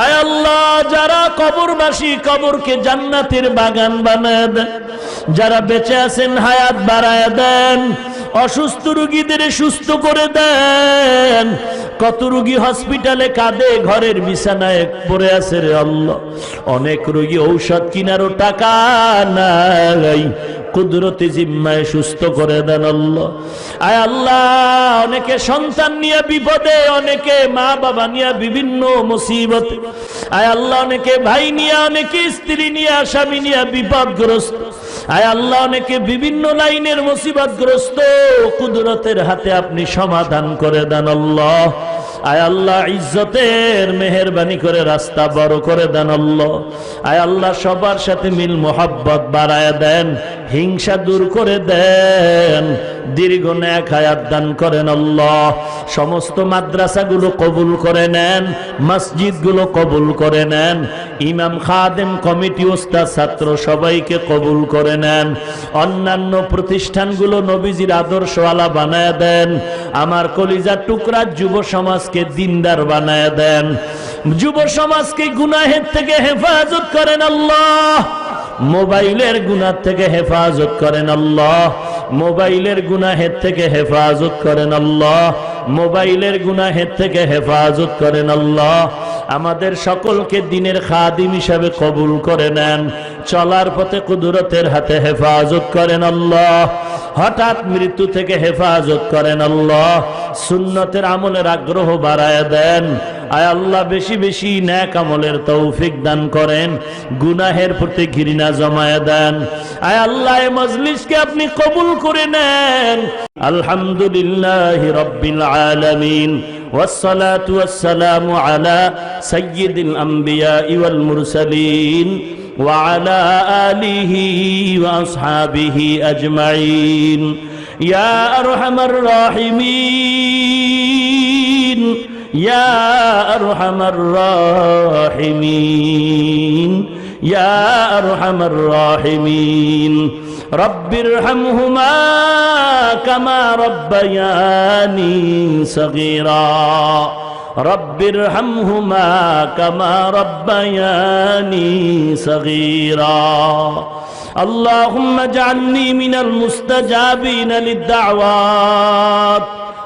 আল্লাহ যারা কবরবাসী কবরকে জান্নাতের বাগান বানায় দেন যারা বেঁচে আছেন হায়াত বাড়ায় দেন। অসুস্থ রুগীদের সুস্থ করে দেন। কত রুগী হসপিটালে কাঁদে, ঘরের বিছানায় পড়ে আছে রে আল্লাহ। অনেক রুগী ঔষধ কিনারও টাকা নাই। কুদরতি জিম্মায় সুস্থ করে দেন আল্লাহ। আয় আল্লাহ, অনেকে সন্তান নিয়ে বিপদে, অনেকে মা বাবা নিয়ে বিভিন্ন মুসিবত। আয় আল্লাহ, অনেকে ভাই নিয়ে, অনেকে স্ত্রী নিয়ে, স্বামী নিয়ে বিপদগ্রস্ত। আয় আল্লাহ, অনেকে বিভিন্ন লাইনের মুসিবতগ্রস্ত কুদরতের হাতে আপনি সমাধান করে দেন আল্লাহ। আয় আল্লাহ, ইজ্জতের মেহরবানি করে রাস্তা বড় করে দেন আল্লাহ। আয় আল্লাহ, সবার সাথে মিল, মোহাব্বত বাড়ায় দেন। হিংসা দূর করে দেন। দীর্ঘ ন্যাক হায়াত দান করেন আল্লাহ। সমস্ত মাদ্রাসাগুলো কবুল করে নেন, মসজিদগুলো কবুল করে নেন, ইমাম, খাদেম, কমিটি, ওস্তাদ, ছাত্র সবাইকে কবুল করে নেন। অন্যান্য প্রতিষ্ঠানগুলো নবীজির আদর্শওয়ালা বানায় দেন। আমার কলিজার টুকরা যুব সমাজকে দিনদার বানায় দেন। যুব সমাজকে গুনাহের থেকে হেফাজত করেন আল্লাহ। মোবাইলের গুনার থেকে হেফাজত করেন আল্লাহ। মোবাইলের গুনাহের থেকে হেফাজত করেন আল্লাহ। মোবাইলের গুনাহের থেকে হেফাজত করেন আল্লাহ। আমাদের সকলকে দিনের খাদিম হিসাবে কবুল করে নেন। চলার পথে কুদরতের হাতে হেফাজত করেন আল্লাহ। হঠাৎ মৃত্যু থেকে হেফাজত করেন আল্লাহ। সুন্নতের আমলের আগ্রহ বাড়ায় দেন। আয় আল্লাহ বেশি বেশি ন্যাক আমলের তৌফিক দান করেন গুনাহের প্রতি ঘৃণা জমায় দেন আয় আল্লাহ এ মজলিসকে আপনি কবুল করে নেন আলহামদুলিল্লাহ রব্বিল আলামিন والصلاة والسلام على سيد الأنبياء والمرسلين وعلى آله وأصحابه أجمعين يا أرحم الراحمين يا أرحم الراحمين يا أرحم الراحمين. رب ارحمهما كما ربياني صغيرا. رب ارحمهما كما ربياني صغيرا. اللهم اجعلني من المستجابين للدعوات.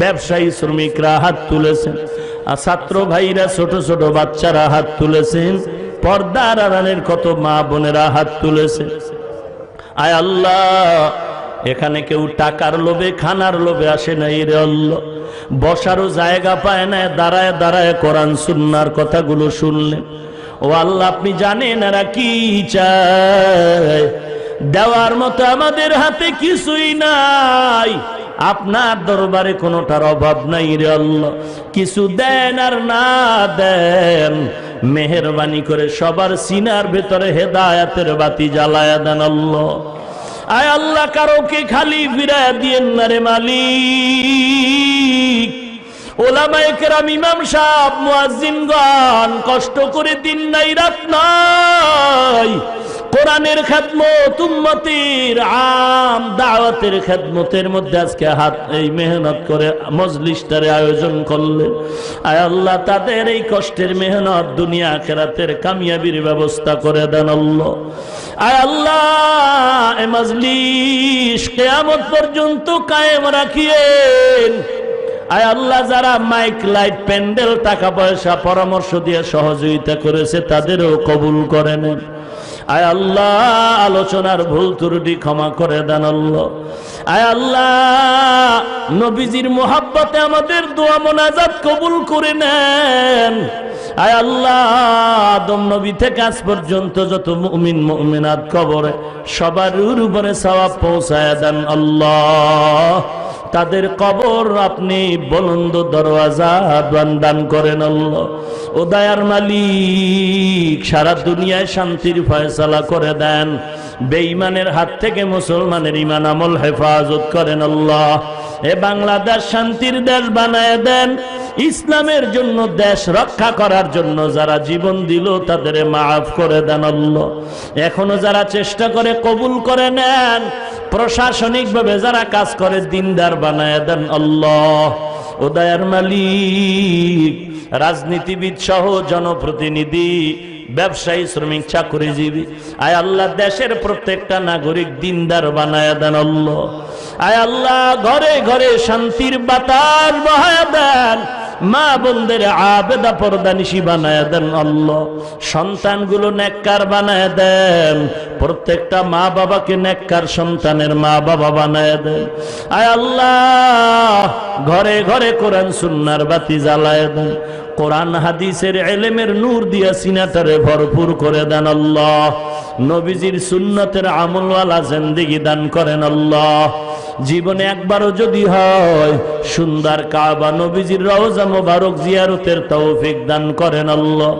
ব্যবসায়ী শ্রমিকরা হাত তুলেছেন আর ছাত্র ভাইরা ছোট ছোট বাচ্চারা হাত তুলেছেন। পর্দার আড়ালের কত মা বোনেরা হাত তুলেছেন। আয় আল্লাহ, এখানে কেউ টাকার লোভে, খানার লোভে আসে না রে আল্লাহ। বসারও জায়গা পায় না, দাঁড়ায় দাঁড়ায় কোরআন সুন্নার কথাগুলো শুনলেন। ও আল্লাহ, আপনি জানেন এরা কি চায়? দেওয়ার মতো আমাদের হাতে কিছুই নাই। আপনার দরবারে কোনোটার অভাব নাই রে আল্লাহ। কিছু দেন আর না দেন। মেহরবানি করে সবার সিনার ভেতরে হেদায়াতের বাতি জ্বালায়া দেন আল্লাহ। আয় আল্লাহ, কারোকে খালি ফিরায় দিয়েন না রে মালিক। ইমাম কষ্ট করে দিন নাই, রাত নাই। কোরআনের খেদমত, উম্মতির আম, দাওয়াতের খেদমতের মধ্যে আজকে হাত, এই মেহনত করে মজলিসটারে আয়োজন করলেন আয় আল্লাহ, তাদের এই কষ্টের মেহনত দুনিয়া খেরাতের কামিয়াবির ব্যবস্থা করে দেন আল্লাহ। আয় আল্লাহ, এ মজলিস কেয়ামত পর্যন্ত কায়েম রাখিয়েন। আয় আল্লাহ, যারা মাইক, লাইট, প্যান্ডেল, টাকা পয়সা, পরামর্শ দিয়ে সহযোগিতা করেছে, তাদেরও কবুল করে নেন। আয় আল্লাহ, আলোচনার ভুল ত্রুটি ক্ষমা করে দেন আল্লাহ। আয় আল্লাহ, নবীজির মোহাব্বতে আমাদের দোয়া মোনাজাত কবুল করে নেন। আয় আল্লাহ, আদম নবী থেকে আজ পর্যন্ত যত মুমিন, মুমিনাত কবরে সবার উপরে সওয়াব পৌঁছায় দেন আল্লাহ। তাদের কবর আপনি বলন্দ দরওয়াজা দান করেন আল্লাহ। ও দায়ার মালিক, সারা দুনিয়ায় শান্তির ফয়সালা করে দেন। বেঈমানের হাত থেকে মুসলমানের ইমান আমল হেফাজত করেন আল্লাহ। এ বাংলাদেশ শান্তির দেশ বানায় দেন। ইসলামের জন্য দেশ রক্ষা করার জন্য যারা জীবন দিল তাদের মাফ করে দেন এখনও যারা চেষ্টা করে কবুল করে নেন, প্রশাসনিকভাবে যারা কাজ করে, দিনদার বানায় দেন আল্লাহ। উদয়ার মালিক, রাজনীতিবিদ সহ জনপ্রতিনিধি ব্যবসায়ী, শ্রমিক, চাকরিজীবী। আয় আল্লাহ, দেশের প্রত্যেকটা নাগরিক দিনদার বানায় দেন আল্লাহ। আয় আল্লাহ, ঘরে ঘরে শান্তির বাতাস বহায় দেন। মা বোনদের আবেদা পর্দানিশি বানায় দেন আল্লাহ। সন্তানগুলো নেককার বানায় দেন। প্রত্যেকটা মা বাবাকে নেককার সন্তানের মা বাবা বানায় দেন। আয় আল্লাহ, ঘরে ঘরে কোরআন সুন্নার বাতি জ্বালায় দেন। কোরআন হাদিসের এলেমের নূর দিয়া সিনাটারে ভরপুর করে দেন আল্লাহ। নবীজির সুন্নতের আমলওয়ালা জিন্দেগি দান করেন আল্লাহ। জীবনে একবারও যদি হয় সুন্দর কাবা নবীজির রওজা মোবারক জিয়ারতের তৌফিক দান করেন আল্লাহ।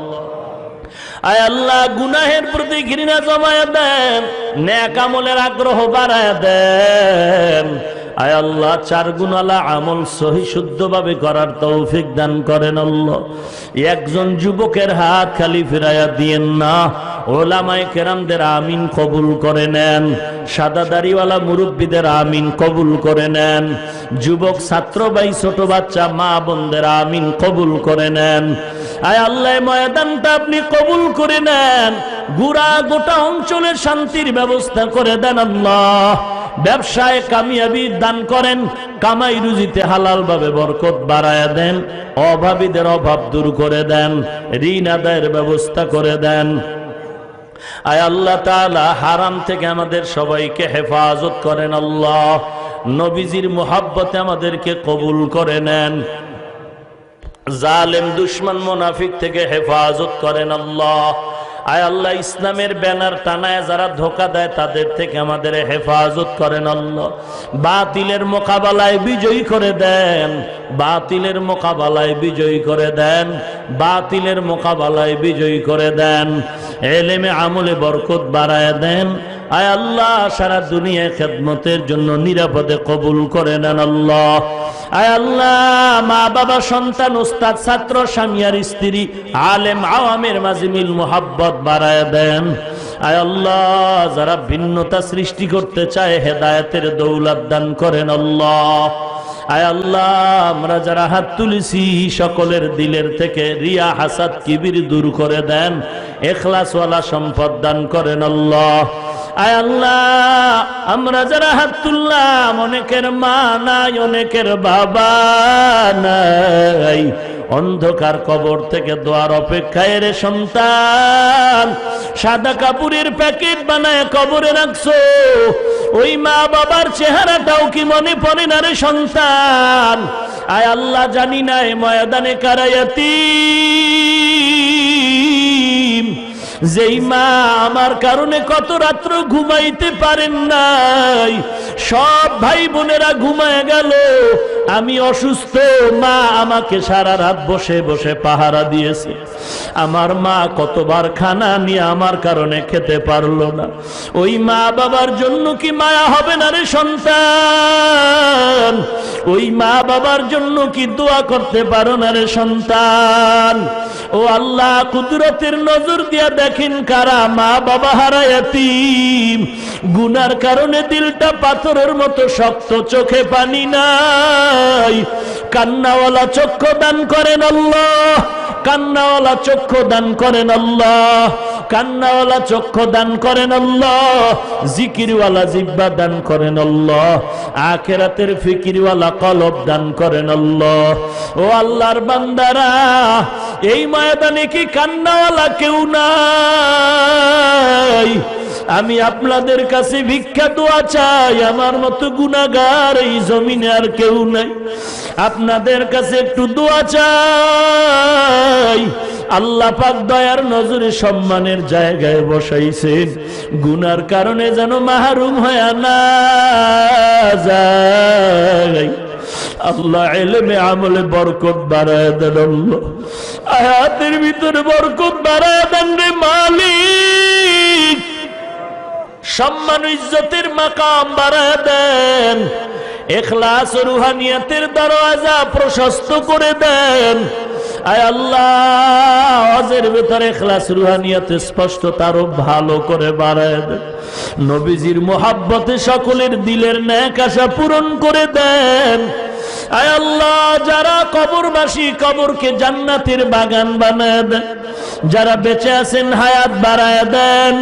আয় আল্লাহ, গুনাহের প্রতি ঘৃণা জমায় দেন, ন্যাক আমলের আগ্রহ বাড়ায় দেন। আয় আল্লাহ, চার গুণালা আমল সহি শুদ্ধভাবে করার তৌফিক দান করেন আল্লাহ। একজন যুবকের হাত খালি ফিরাইয়া দিয়েন না, ওলামায় কেরামদের আমিন কবুল করে নেন, সাদা দাড়িওয়ালা মুরব্বীদের আমিন কবুল করে নেন, যুবক, ছাত্র ভাই, ছোট বাচ্চা, মা বোনদের আমিন কবুল করে নেন। আয় আল্লাহ ময়দানটা আপনি কবুল করে নেন। গুড়া গোটা অঞ্চলের শান্তির ব্যবস্থা করে দেন আল্লাহ। ব্যবসায় কামিয়াবি দান করেন, কামাই রুজিতে হালাল ভাবে বরকত বাড়ায় দেন, অভাবীদের অভাব দূর করে দেন, ঋণ আদায়ের ব্যবস্থা করে দেন। আয় আল্লাহ তাআলা, হারাম থেকে আমাদের সবাইকে হেফাজত করেন আল্লাহ। নবীজির মোহাব্বতে আমাদেরকে কবুল করে নেন। জালেম দুশ্মন মোনাফিক থেকে হেফাজত করেন আল্লাহ। আয় আল্লাহ, ইসলামের ব্যানার টানায় যারা ধোকা দেয়, তাদের থেকে আমাদের হেফাজত করেন আল্লাহ। বাতিলের মোকাবেলায় বিজয়ী করে দেন, বাতিলের মোকাবেলায় বিজয়ী করে দেন, বাতিলের মোকাবেলায় বিজয়ী করে দেন। এলেমে আমলে বরকত বাড়ায় দেন আয় আল্লাহ, সারা দুনিয়ায় খেদমতের জন্য নিরাপদে কবুল করে নেন আল্লাহ। আয় আল্লাহ, মা, বাবা, সন্তান, উস্তাদ, ছাত্র, স্বামী আর স্ত্রী, আলেম, আওয়ামের মাঝে মিল, মোহাব্বত বাড়ায় দেন। আয় আল্লাহ, যারা ভিন্নতা সৃষ্টি করতে চায়, হেদায়েতের দৌলত দান করেন আল্লাহ। আয় আল্লাহ, আমরা যারা হাত তুলেছি, সকলের দিলের থেকে রিয়া হাসাদ কিবির দূর করে দেন। এখলাসওয়ালা সম্পদ দান করেন আল্লাহ। আয় আল্লাহ, আমরা যারা হাত তুললাম, অনেকের মা নাই, অনেকের বাবা নাই। অন্ধকার কবর থেকে দোয়ার অপেক্ষায় রে সন্তান। সাদা কাপুরের প্যাকেট বানায় কবরে রাখছো। ওই মা বাবার চেহারাটাও কি মনে পড়ে না রে সন্তান? আয় আল্লাহ, জানি না এ ময়দানে কারায়াতি যেই মা আমার কারণে কত রাত্র ঘুমাইতে পারেন নাই। সব ভাই বোনেরা ঘুমায় গেল। আমি অসুস্থ, মা আমাকে সারা রাত বসে বসে পাহারা দিয়েছে। আমার মা কতবার খানা নিয়ে আমার কারণে খেতে পারল না। ওই মা বাবার জন্য কি মায়া হবে না রে সন্তান? ওই মা বাবার জন্য কি দোয়া করতে পারো না রে সন্তান? ও আল্লাহ, কুদরতের নজর দিয়া দেখেন কারা মা বাবা হারায়াতিম গুনার কারণে দিলটা পাথরের মতো শক্ত, চোখে পানি নাই। কান্নাওয়ালা চক্ষু দান করেন আল্লাহ, কান্নাওয়ালা চক্ষু দান করেন আল্লাহ। কান্নাওয়ালা চক্ষু দান করেন আল্লাহ, জিকিরওয়ালা জিব্বা দান করেন আল্লাহ, আখেরাতের ফিকিরওয়ালা কলব দান করেন আল্লাহ। ও আল্লাহর বান্দারা, এই ময়দানে কি কান্নাওয়ালা কেউ নাই? আমি আপনাদের কাছে ভিক্ষা দোয়া চাই, আমার মতো গুনাগার এই জমিনে আর কেউ নাই। আপনাদের কাছে একটু দোয়া চাই। আল্লাহ পাক দয়ার নজরে সম্মানের জায়গায় বসাইছেন। গুনার কারণে যেন মাহরুম হয় না আল্লাহ এলেমে আমলে বরকত বাড়ায় দেন আয়াতের ভিতরে বরকত বাড়ায় দেন রে মালিক। সম্মান ইজ্জতের মাকাম বাড়ায় দেন। এখলাস রুহানিয়াতের দরওয়াজা প্রশস্ত করে দেন। আল্লাহ ভেতরে ভালো করে বাড়ায় নবীজির মোহাব্বতে সকলের দিলের ন্যাক আশা পূরণ করে দেন। আয় আল্লাহ, যারা কবরবাসী কবরকে জান্নাতের বাগান বানায় দেন, যারা বেঁচে আছেন হায়াত বাড়ায় দেন।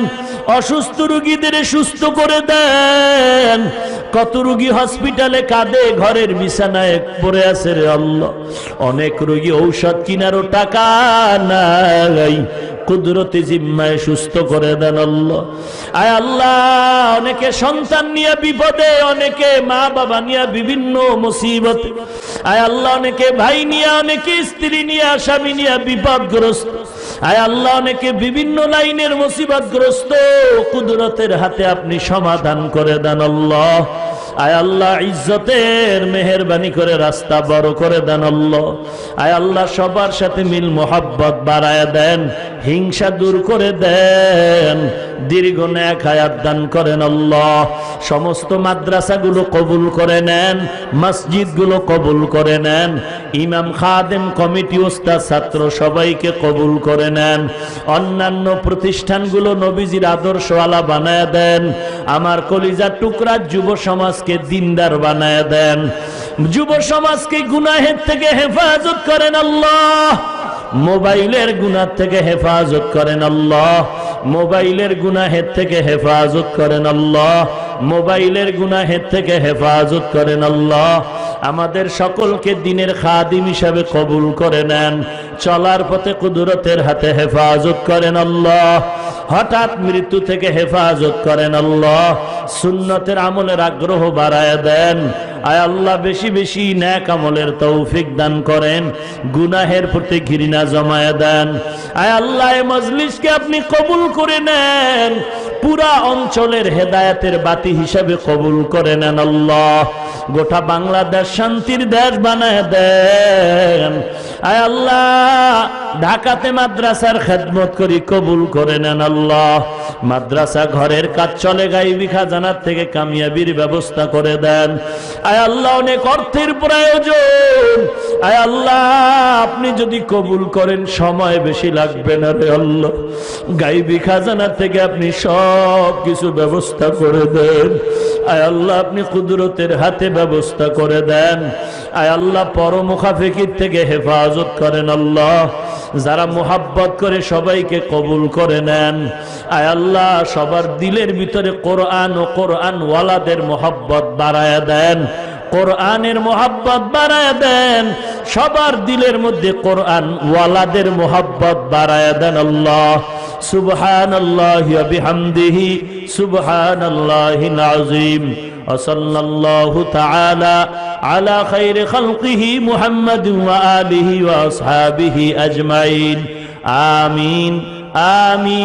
অসুস্থ রুগীদের সুস্থ করে দেন। কত রুগী হসপিটালে কাঁদে, ঘরের বিছানায় পড়ে আছে রে আল্লাহ। অনেক রুগী ঔষধ কিনারও টাকা নাই। কুদরতি জিম্মায় সুস্থ করে দেন আল্লাহ। আয় আল্লাহ, অনেকে সন্তান নিয়ে বিপদে, অনেকে মা বাবা নিয়ে বিভিন্ন মুসিবত। আয় আল্লাহ, অনেকে ভাই নিয়ে, অনেকে স্ত্রী নিয়ে, স্বামী নিয়ে বিপদগ্রস্ত। আয় আল্লাহ, অনেকে বিভিন্ন লাইনের মুসিবতগ্রস্ত। কুদরতের হাতে আপনি সমাধান করে দেন আল্লাহ। আয় আল্লাহ, ইজ্জতের মেহরবানি করে রাস্তা বড় করে দেন আল্লাহ। আয় আল্লাহ, সবার সাথে মিল মোহাব্বত বাড়ায় দেন। হিংসা দূর করে দেন। দীর্ঘ ন্যাক হায়াত দান করেন আল্লাহ। সমস্ত মাদ্রাসাগুলো কবুল করে নেন, মসজিদগুলো কবুল করে নেন, ইমাম, খাদেম, কমিটি, ওস্তাদ, ছাত্র সবাইকে কবুল করে নেন। অন্যান্য প্রতিষ্ঠানগুলো নবীজির আদর্শওয়ালা বানায় দেন। আমার কলিজার টুকরা যুব সমাজকে দিনদার বানায় দেন। যুব সমাজকে গুনাহের থেকে হেফাজত করেন আল্লাহ। মোবাইলের গুনার থেকে হেফাজত করেন আল্লাহ। মোবাইলের গুনাহের থেকে হেফাজত করেন আল্লাহ। মোবাইলের গুনাহের থেকে হেফাজত করেন আল্লাহ। আমাদের সকলকে দিনের খাদিম হিসাবে কবুল করে নেন। চলার পথে কুদরতের হাতে হেফাজত করেন আল্লাহ। হঠাৎ মৃত্যু থেকে হেফাজত করেন আল্লাহ। সুন্নতের আমলের আগ্রহ বাড়ায় দেন। আয় আল্লাহ, বেশি বেশি ন্যাক আমলের তৌফিক দান করেন। গুনাহের প্রতি ঘৃণা জমায় দেন। আয় আল্লাহ মজলিসকে আপনি কবুল করে নেন। পুরা অঞ্চলের হেদায়াতের বাতি হিসাবে কবুল করে নেন আল্লাহ। গোটা বাংলাদেশ শান্তির দেশ বানায় দেন। আয় আল্লাহ, ঢাকাতে মাদ্রাসার খেদমত করি, কবুল করে নেন আল্লাহ। মাদ্রাসা ঘরের কাজ চলে, গাইবি খাজানার থেকে কামিয়াবির ব্যবস্থা করে দেন। আয় আল্লাহ, অনেক অর্থের প্রয়োজন। আয় আল্লাহ, আপনি যদি কবুল করেন, সময় বেশি লাগবে না রে আল্লাহ। গাইবি খাজানা থেকে আপনি সব কিছু ব্যবস্থা করে দেন। আয় আল্লাহ, আপনি কুদরতের হাতে ব্যবস্থা করে দেন। আয় আল্লাহ পরমুখাফিকির থেকে হেফাজত করেন আল্লাহ যারা মোহাব্বত করে সবাইকে কবুল করে নেন আয় আল্লাহ সবার দিলের ভিতরে কোরআন ও কোরআন ওয়ালাদের মোহাব্বত বাড়ায় দেন কোরআনের মোহাব্বত বাড়ায় দেন সবার দিলের মধ্যে কোরআন ওয়ালাদের মোহাব্বত বাড়ায় দেন আল্লাহ সুবহান আল্লাহ বিহামদিহি সুবহান আল্লাহ নাজিম وصلى الله تعالى على خير خلقه محمد وآله وأصحابه أجمعين. آمين. آمين.